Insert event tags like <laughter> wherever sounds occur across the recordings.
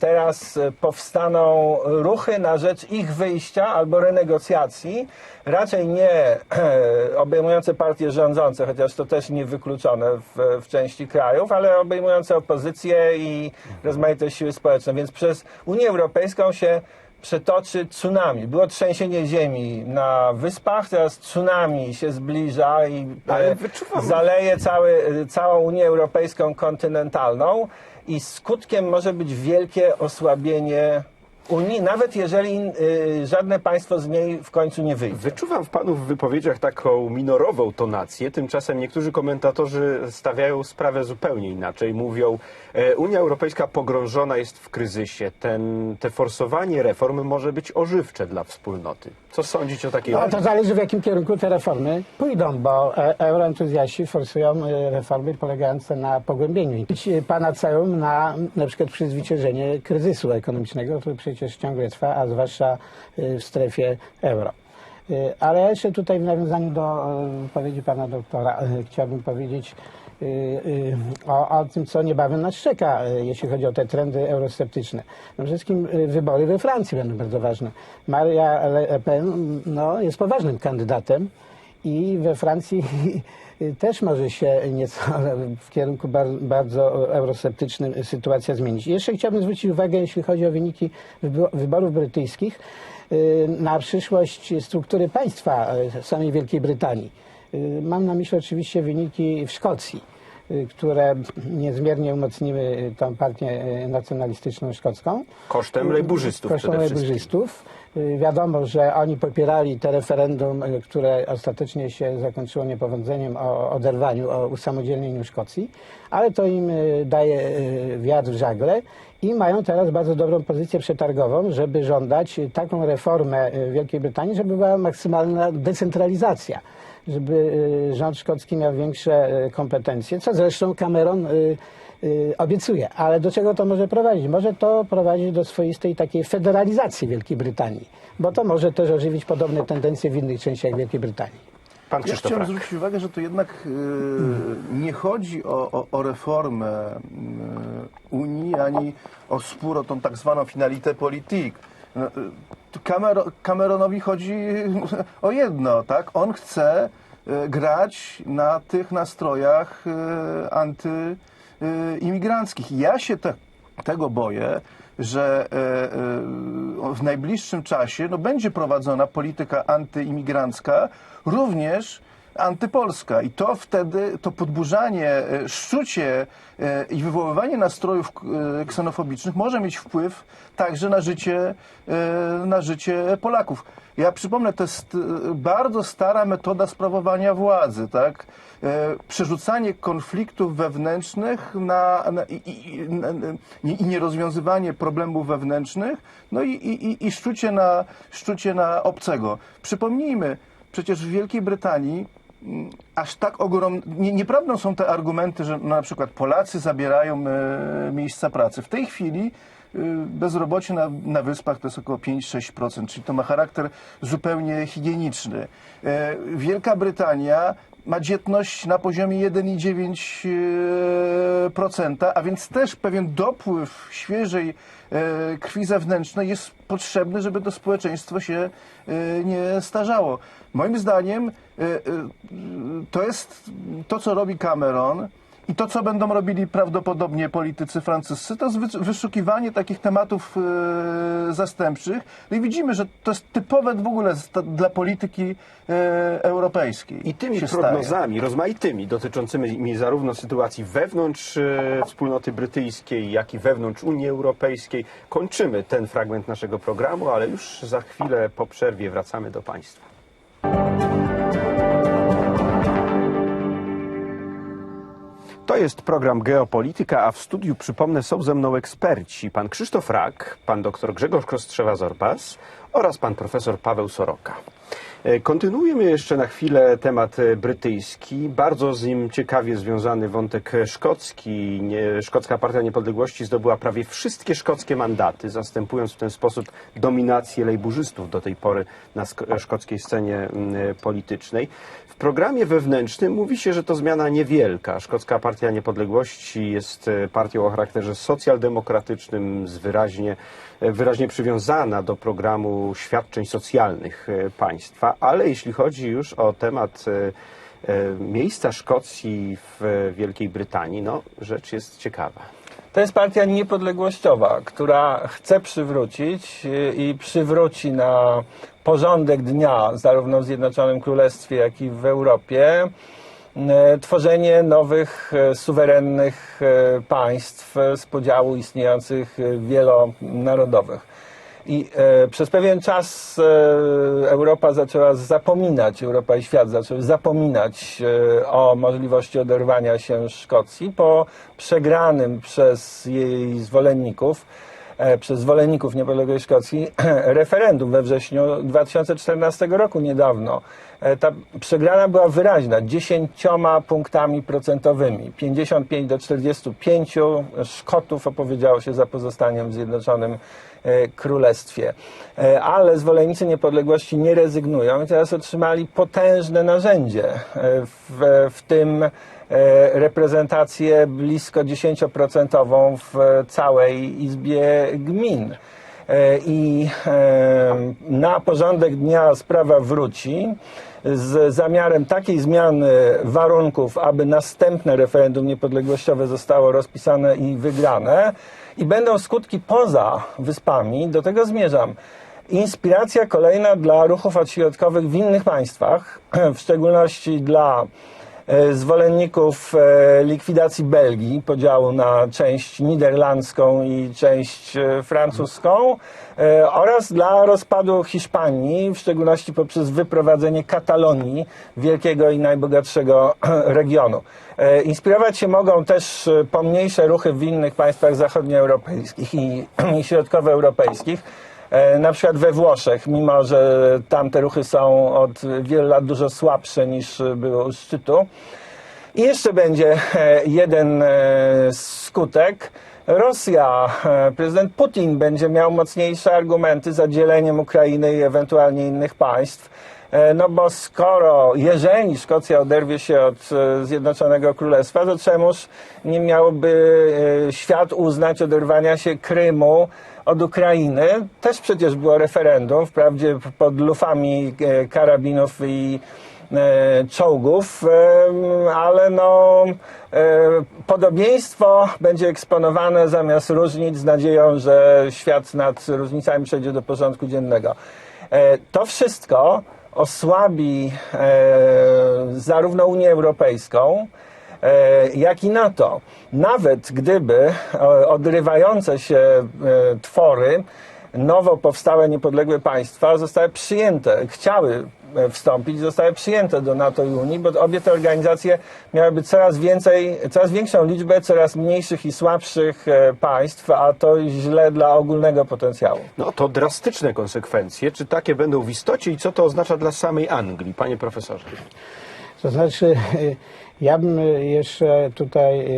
teraz e, powstaną ruchy na rzecz ich wyjścia albo renegocjacji, raczej nie e, obejmujące partie rządzące, chociaż to też niewykluczone w, w części krajów, ale obejmujące opozycję i rozmaite siły społeczne. Więc przez Unię Europejską się przetoczy tsunami. Było trzęsienie ziemi na wyspach, teraz tsunami się zbliża i Ale e, wyczuwam- zaleje cały, całą Unię Europejską kontynentalną i skutkiem może być wielkie osłabienie Unii, nawet jeżeli y, żadne państwo z niej w końcu nie wyjdzie. Wyczuwam w panu w wypowiedziach taką minorową tonację. Tymczasem niektórzy komentatorzy stawiają sprawę zupełnie inaczej. Mówią, e, Unia Europejska pogrążona jest w kryzysie. Ten, te forsowanie reform może być ożywcze dla wspólnoty. Co sądzić o takiej No, to zależy w jakim kierunku te reformy pójdą, bo e, euroentuzjaści forsują e, reformy polegające na pogłębieniu Być, e, panaceum na na przykład przezwyciężenie kryzysu ekonomicznego, który przecież ciągle trwa, a zwłaszcza e, w strefie euro. E, Ale ja jeszcze tutaj w nawiązaniu do e, wypowiedzi pana doktora chciałbym powiedzieć o, o tym, co niebawem nas czeka, jeśli chodzi o te trendy eurosceptyczne. Przede wszystkim wybory we Francji będą bardzo ważne. Maria Le Pen no, jest poważnym kandydatem i we Francji <laughs> też może się nieco <laughs> w kierunku bar- bardzo eurosceptycznym sytuacja zmienić. Jeszcze chciałbym zwrócić uwagę, jeśli chodzi o wyniki wybo- wyborów brytyjskich, y, na przyszłość struktury państwa y, samej Wielkiej Brytanii. Y, Mam na myśli oczywiście wyniki w Szkocji, które niezmiernie umocniły tą partię nacjonalistyczną szkocką. kosztem lejburzystów Kosztem lejburzystów. Y, Wiadomo, że oni popierali te referendum, y, które ostatecznie się zakończyło niepowodzeniem o oderwaniu, o usamodzielnieniu Szkocji, ale to im y, daje wiatr w żagle i mają teraz bardzo dobrą pozycję przetargową, żeby żądać taką reformę Wielkiej Brytanii, żeby była maksymalna decentralizacja żeby rząd szkocki miał większe kompetencje, co zresztą Cameron y, obiecuje. Ale do czego to może prowadzić? Może to prowadzić do swoistej takiej federalizacji Wielkiej Brytanii, bo to może też ożywić podobne tendencje w innych częściach Wielkiej Brytanii. Pan Ja Krzysztof chciałem Rak. zwrócić uwagę, że to jednak y, nie chodzi o, o, o reformę y, Unii, ani o spór o tą tak zwaną finalité politique. No, Cameronowi chodzi o jedno, tak? On chce grać na tych nastrojach y, antyimigranckich. Ja się te, tego boję, że e, e, w najbliższym czasie no, będzie prowadzona polityka antyimigrancka, również antypolska. I to wtedy, to podburzanie, e, szczucie e, i wywoływanie nastrojów e, ksenofobicznych może mieć wpływ także na życie, na życie Polaków. Ja przypomnę, to jest bardzo stara metoda sprawowania władzy, tak? Przerzucanie konfliktów wewnętrznych na, na, i, i, i- nierozwiązywanie problemów wewnętrznych, no i, i, i- szczucie, na, szczucie na obcego. Przypomnijmy, przecież w Wielkiej Brytanii aż tak ogromne. Nie, nieprawdą są te argumenty, że na przykład Polacy zabierają e, miejsca pracy. W tej chwili bezrobocie na, na wyspach to jest około 5-6%, czyli to ma charakter zupełnie higieniczny. E, Wielka Brytania ma dzietność na poziomie 1,9%, a więc też pewien dopływ świeżej krwi zewnętrznej jest potrzebny, żeby to społeczeństwo się nie starzało. Moim zdaniem to jest to, co robi Cameron i to, co będą robili prawdopodobnie politycy francuscy, to jest wyszukiwanie takich tematów e, zastępczych. No i widzimy, że to jest typowe w ogóle dla polityki e, europejskiej. I tymi się staje. prognozami rozmaitymi dotyczącymi zarówno sytuacji wewnątrz e, wspólnoty brytyjskiej, jak i wewnątrz Unii Europejskiej kończymy ten fragment naszego programu, ale już za chwilę po przerwie wracamy do Państwa. Jest program Geopolityka, a w studiu, przypomnę, są ze mną eksperci. Pan Krzysztof Rak, pan dr Grzegorz Kostrzewa-Zorpas oraz pan profesor Paweł Soroka. E, Kontynuujemy jeszcze na chwilę temat e, brytyjski. Bardzo z nim ciekawie związany wątek szkocki. Nie, Szkocka Partia Niepodległości zdobyła prawie wszystkie szkockie mandaty, zastępując w ten sposób dominację lejburzystów do tej pory na szkockiej scenie e, politycznej. W programie wewnętrznym mówi się, że to zmiana niewielka. Szkocka Partia Niepodległości jest partią o charakterze socjaldemokratycznym, z wyraźnie, wyraźnie przywiązana do programu świadczeń socjalnych państwa, ale jeśli chodzi już o temat e, e, miejsca Szkocji w Wielkiej Brytanii, no rzecz jest ciekawa. To jest partia niepodległościowa, która chce przywrócić y, i przywróci na porządek dnia, zarówno w Zjednoczonym Królestwie, jak i w Europie, tworzenie nowych, suwerennych państw z podziału istniejących wielonarodowych. I e, przez pewien czas e, Europa zaczęła zapominać, Europa i świat zaczęły zapominać e, o możliwości oderwania się Szkocji po przegranym przez jej zwolenników, e, przez zwolenników niepodległej Szkocji <clears throat> referendum we wrześniu 2014 roku niedawno. E, Ta przegrana była wyraźna, 10 punktami procentowymi. 55 do 45 Szkotów opowiedziało się za pozostaniem w Zjednoczonym e, Królestwie. E, Ale zwolennicy niepodległości nie rezygnują i teraz otrzymali potężne narzędzie, w, w tym reprezentację blisko 10% w całej Izbie Gmin. E, I e, na porządek dnia sprawa wróci z zamiarem takiej zmiany warunków, aby następne referendum niepodległościowe zostało rozpisane i wygrane i będą skutki poza wyspami. Do tego zmierzam. Inspiracja kolejna dla ruchów odśrodkowych w innych państwach, <clears throat> w szczególności dla zwolenników e, likwidacji Belgii, podziału na część niderlandzką i część e, francuską e, oraz dla rozpadu Hiszpanii, w szczególności poprzez wyprowadzenie Katalonii, wielkiego i najbogatszego <clears throat> regionu. E, Inspirować się mogą też e, pomniejsze ruchy w innych państwach zachodnioeuropejskich i <clears throat> środkowoeuropejskich. E, Na przykład we Włoszech, mimo że tam te ruchy są od wielu lat dużo słabsze niż były u szczytu. I jeszcze będzie e, jeden e, skutek. Rosja, prezydent Putin będzie miał mocniejsze argumenty za dzieleniem Ukrainy i ewentualnie innych państw. E, No bo skoro, jeżeli Szkocja oderwie się od e, Zjednoczonego Królestwa, to czemuż nie miałby e, świat uznać oderwania się Krymu od Ukrainy? Też przecież było referendum, wprawdzie pod lufami karabinów i czołgów, ale no, podobieństwo będzie eksponowane zamiast różnic z nadzieją, że świat nad różnicami przejdzie do porządku dziennego. To wszystko osłabi e, zarówno Unię Europejską, e, jak i NATO. Nawet gdyby e, odrywające się twory, nowo powstałe niepodległe państwa zostały przyjęte, chciały e, wstąpić, zostały przyjęte do NATO i Unii, bo obie te organizacje miałyby coraz więcej, coraz większą liczbę coraz mniejszych i słabszych e, państw, a to źle dla ogólnego potencjału. No to drastyczne konsekwencje. Czy takie będą w istocie i co to oznacza dla samej Anglii, panie profesorze? To znaczy, ja bym jeszcze tutaj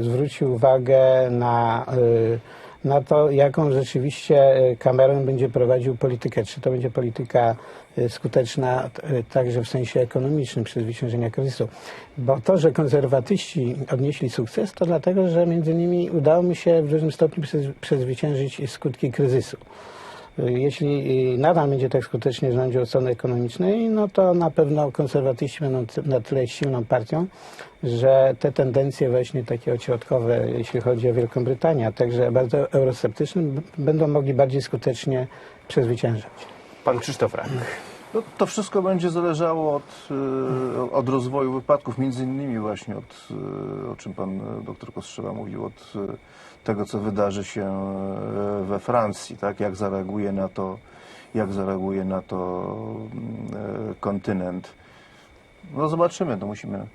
zwrócił uwagę na, na to, jaką rzeczywiście y, Cameron będzie prowadził politykę. Czy to będzie polityka y, skuteczna y, także w sensie ekonomicznym przezwyciężenia kryzysu. Bo to, że konserwatyści odnieśli sukces, to dlatego, że między innymi udało mi się w dużym stopniu przez- przezwyciężyć skutki kryzysu. Jeśli nadal będzie tak skutecznie rządził od strony ekonomicznej, no to na pewno konserwatyści będą na tyle silną partią, że te tendencje właśnie takie ośrodkowe, jeśli chodzi o Wielką Brytanię, a także bardzo eurosceptyczne, będą mogli bardziej skutecznie przezwyciężać. Pan Krzysztof Rak. No, to wszystko będzie zależało od, e, od rozwoju wypadków, między innymi właśnie od, e, o czym pan doktor Kostrzewa mówił, od tego, co wydarzy się e, we Francji, tak? Jak zareaguje na to, jak zareaguje na to e, kontynent. No zobaczymy, to musimy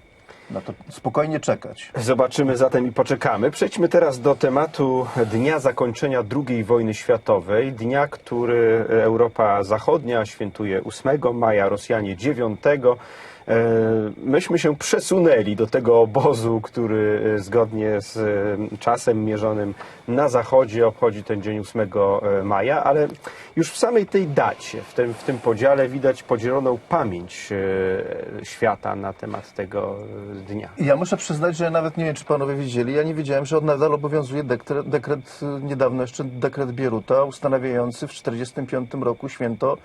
na to spokojnie czekać. Zobaczymy zatem i poczekamy. Przejdźmy teraz do tematu dnia zakończenia II wojny światowej. Dnia, który Europa Zachodnia świętuje 8 maja, Rosjanie 9. E, Myśmy się przesunęli do tego obozu, który e, zgodnie z e, czasem mierzonym na zachodzie obchodzi ten dzień 8 maja, ale już w samej tej dacie, w tym, w tym podziale widać podzieloną pamięć świata na temat tego dnia. Ja muszę przyznać, że nawet nie wiem, czy panowie widzieli, ja nie wiedziałem, że od nadal obowiązuje dekret, dekret niedawno jeszcze dekret Bieruta, ustanawiający w 1945 roku święto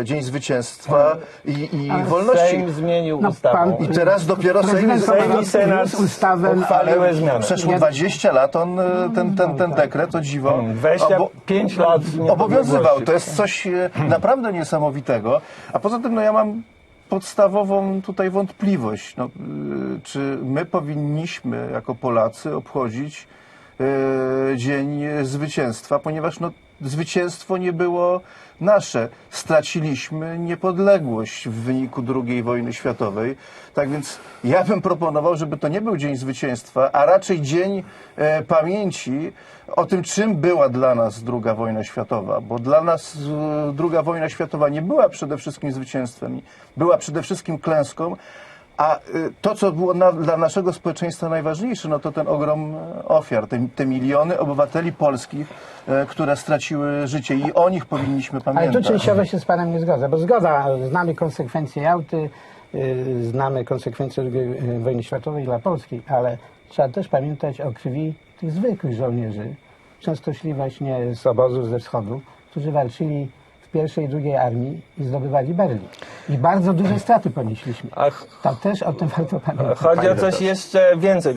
e, Dzień Zwycięstwa i, i Ale wolności. Sejm zmienił No, ustawę. pan- I teraz dopiero Sejm, Prezydent Sejm i Senat wniósł ustawę uchwaliły zmiany. Przeszło Ja- 20 lat on, e, ten, ten, ten dekret, o dziwo, Mm, 25 lat obowiązywał. To jest coś e, naprawdę niesamowitego. A poza tym, no ja mam podstawową tutaj wątpliwość. No, y, czy my powinniśmy jako Polacy obchodzić y, Dzień Zwycięstwa, ponieważ no, zwycięstwo nie było nasze. Straciliśmy niepodległość w wyniku II wojny światowej. Tak więc ja bym proponował, żeby to nie był Dzień Zwycięstwa, a raczej Dzień e, Pamięci o tym, czym była dla nas II wojna światowa. Bo dla nas e, II wojna światowa nie była przede wszystkim zwycięstwem, była przede wszystkim klęską, a y, to, co było na, dla naszego społeczeństwa najważniejsze, no to ten ogrom e, ofiar, te, te miliony obywateli polskich, e, które straciły życie i o nich powinniśmy Ale pamiętać. tu częściowo się z panem nie zgodzę, bo zgoda, znamy konsekwencje Jałty, yy, znamy konsekwencje II wojny światowej dla Polski, ale trzeba też pamiętać o krwi tych zwykłych żołnierzy, często szli właśnie z obozów ze wschodu, którzy walczyli w pierwszej i drugiej armii i zdobywali Berlin. I bardzo duże straty ponieśliśmy. Ach, Tam też o tym warto pamiętać. Chodzi o coś jeszcze więcej.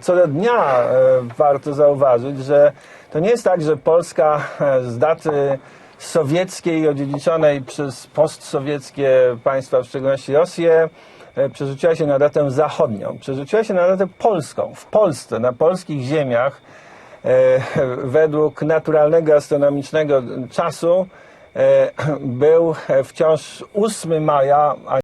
Co do dnia e, warto zauważyć, że to nie jest tak, że Polska e, z daty sowieckiej, odziedziczonej przez postsowieckie państwa, w szczególności Rosję, e, przerzuciła się na datę zachodnią. Przerzuciła się na datę polską. W Polsce, na polskich ziemiach, <laughs> według naturalnego astronomicznego czasu <clears throat> był wciąż 8 maja, a